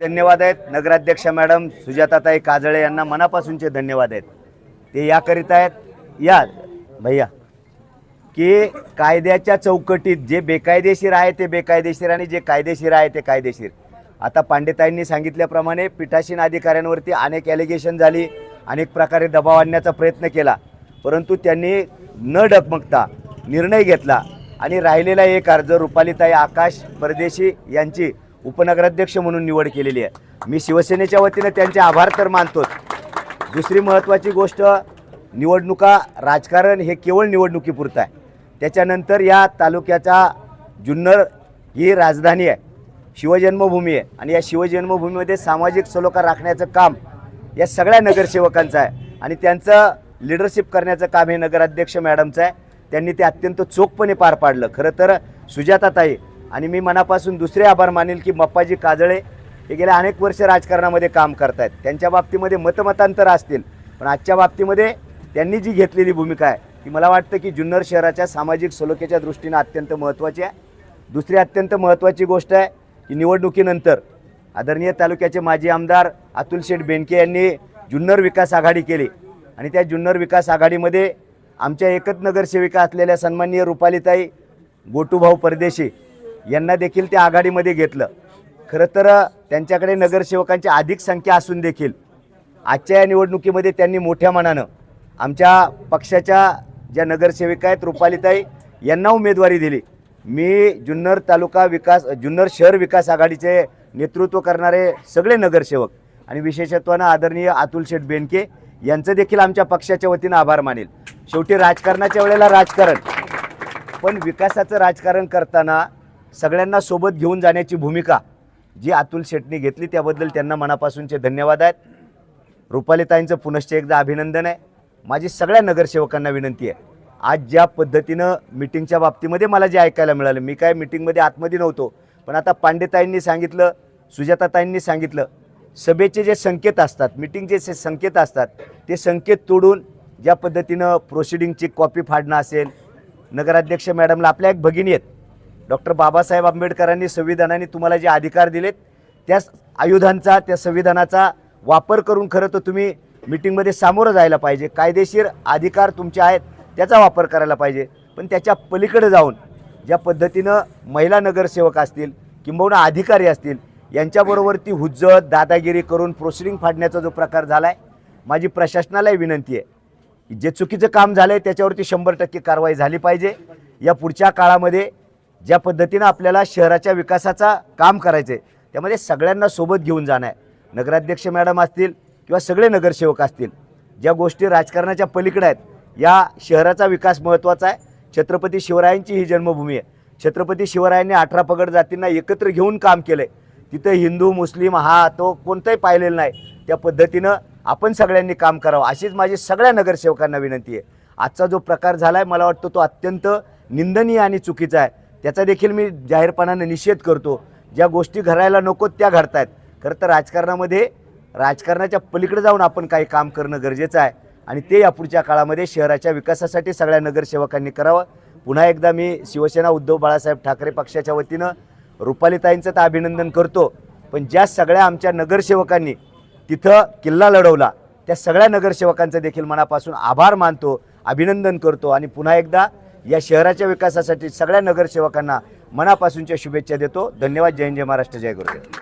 धन्यवाद आहेत. नगराध्यक्ष मॅडम सुजाताताई काजळे यांना मनापासूनचे धन्यवाद आहेत. ते याकरिता आहेत. या भैया की कायद्याच्या चौकटीत जे बेकायदेशीर आहे ते बेकायदेशीर आणि जे कायदेशीर आहे ते कायदेशीर. आता पांडेताईंनी सांगितल्याप्रमाणे पीठासीन अधिकाऱ्यांवरती अनेक ॲलिगेशन झाली अनेक प्रकारे दबाव आणण्याचा प्रयत्न केला. परंतु त्यांनी न डगमगता निर्णय घेतला आणि राहिलेला एक अर्ज रुपालीताई आकाश परदेशी यांची उपनगराध्यक्ष म्हणून निवड केलेली आहे. मी शिवसेनेच्या वतीनं त्यांचे आभार तर मानतोच दुसरी महत्त्वाची गोष्ट निवडणुका राजकारण हे केवळ निवडणुकीपुरतं आहे. त्याच्यानंतर या तालुक्याचा जुन्नर ही राजधानी आहे. शिवजन्मभूमी आहे. आणि या शिवजन्मभूमीमध्ये सामाजिक सलोखा राखण्याचं काम या सगळ्या नगरसेवकांचं आहे. आणि त्यांचं लिडरशिप करण्याचं काम हे नगराध्यक्ष मॅडमचं आहे. त्यांनी ते अत्यंत चोखपणे पार पाडलं. खरं तर सुजाताताई आणि मी मनापासून दुसरे आभार मानेल की मप्पाजी काजळे हे गेल्या अनेक वर्ष राजकारणामध्ये काम करतायत. त्यांच्या बाबतीमध्ये मतमतांतर असतील पण आजच्या बाबतीमध्ये त्यांनी जी घेतलेली भूमिका आहे ती मला वाटतं की जुन्नर शहराच्या सामाजिक सलोख्याच्या दृष्टीनं अत्यंत महत्त्वाची आहे. दुसरी अत्यंत महत्त्वाची गोष्ट आहे की निवडणुकीनंतर आदरणीय तालुक्याचे माजी आमदार अतुल शेठ बेनके यांनी जुन्नर विकास आघाडी केली आणि त्या जुन्नर विकास आघाडीमध्ये आमच्या एकच नगरसेविका असलेल्या सन्माननीय रुपालीताई गोटूभाऊ परदेशी यांना देखील त्या आघाडीमध्ये घेतलं. खरं तर त्यांच्याकडे नगरसेवकांची अधिक संख्या असून देखील आजच्या या निवडणुकीमध्ये त्यांनी मोठ्या मनानं आमच्या पक्षाच्या ज्या नगरसेविका आहेत रुपालीताई यांना उमेदवारी दिली. मी जुन्नर तालुका विकास जुन्नर शहर विकास आघाडीचे नेतृत्व करणारे सगळे नगरसेवक आणि विशेषत्वानं आदरणीय अतुल शेठ बेनके यांचं देखील आमच्या पक्षाच्या वतीनं आभार मानेल. शेवटी राजकारणाच्या वेळेला राजकारण. पण विकासाचं राजकारण करताना सगळ्यांना सोबत घेऊन जाण्याची भूमिका जी अतुल शेटनी घेतली त्याबद्दल त्यांना मनापासूनचे धन्यवाद आहेत. रुपालीताईंचं पुनश्च एकदा अभिनंदन आहे. माझी सगळ्या नगरसेवकांना विनंती आहे. आज ज्या पद्धतीनं मिटिंगच्या बाबतीमध्ये मला जे ऐकायला मिळालं मी काय मिटिंगमध्ये आतमध्ये नव्हतो पण आता पांडेताईंनी सांगितलं सुजाताताईंनी सांगितलं सभेचे जे संकेत असतात मिटिंगचे जे संकेत असतात ते संकेत तोडून ज्या पद्धतीनं प्रोसिडिंगची कॉपी फाडणं असेल नगराध्यक्ष मॅडमला आपल्या एक भगिनी आहेत डॉक्टर बाबासाहेब आंबेडकरांनी संविधानाने तुम्हाला जे अधिकार दिलेत त्या आयुधांचा त्या संविधानाचा वापर करून खरं तर तुम्ही मिटिंगमध्ये सामोरं जायला पाहिजे. कायदेशीर अधिकार तुमचे आहेत त्याचा वापर करायला पाहिजे. पण त्याच्या पलीकडे जाऊन ज्या पद्धतीनं महिला नगरसेवक असतील किंबहुना अधिकारी असतील यांच्याबरोबर ती हुज्जत दादागिरी करून प्रोसिडिंग फाडण्याचा जो प्रकार झाला आहे माझी प्रशासनालाही विनंती आहे जे चुकीचं काम झालं आहे त्याच्यावरती शंभर टक्के कारवाई झाली पाहिजे. या पुढच्या काळामध्ये ज्या पद्धतीनं आपल्याला शहराच्या विकासाचा काम करायचं आहे त्यामध्ये सगळ्यांना सोबत घेऊन जाणं आहे. नगराध्यक्ष मॅडम असतील किंवा सगळे नगरसेवक असतील ज्या गोष्टी राजकारणाच्या पलीकडे आहेत या शहराचा विकास महत्त्वाचा आहे. छत्रपती शिवरायांची ही जन्मभूमी आहे. छत्रपती शिवरायांनी अठरा पगड जातींना एकत्र घेऊन काम केलं आहे तिथं हिंदू मुस्लिम हा तो कोणताही पाहिलेला नाही. त्या पद्धतीनं आपण सगळ्यांनी काम करावं. अशीच माझी सगळ्या नगरसेवकांना विनंती आहे. आजचा जो प्रकार झाला आहे मला वाटतं तो अत्यंत निंदनीय आणि चुकीचा आहे. त्याचा देखील मी जाहीरपणानं निषेध करतो. ज्या गोष्टी घडायला नको त्या घडत आहेत खरं तर राजकारणामध्ये राजकारणाच्या पलीकडे जाऊन आपण काही काम करणं गरजेचं आहे. आणि ते यापुढच्या काळामध्ये शहराच्या विकासासाठी सगळ्या नगरसेवकांनी करावं. पुन्हा एकदा मी शिवसेना उद्धव बाळासाहेब ठाकरे पक्षाच्या वतीनं रुपालीताईंचं तर अभिनंदन करतो. पण ज्या सगळ्या आमच्या नगरसेवकांनी तिथं किल्ला लढवला त्या सगळ्या नगरसेवकांचं देखील मनापासून आभार मानतो अभिनंदन करतो. आणि पुन्हा एकदा या शहराच्या विकासासाठी सगळ्या नगरसेवकांना मनापासूनच्या शुभेच्छा देतो. धन्यवाद. जय जय महाराष्ट्र जय गुरुदेव.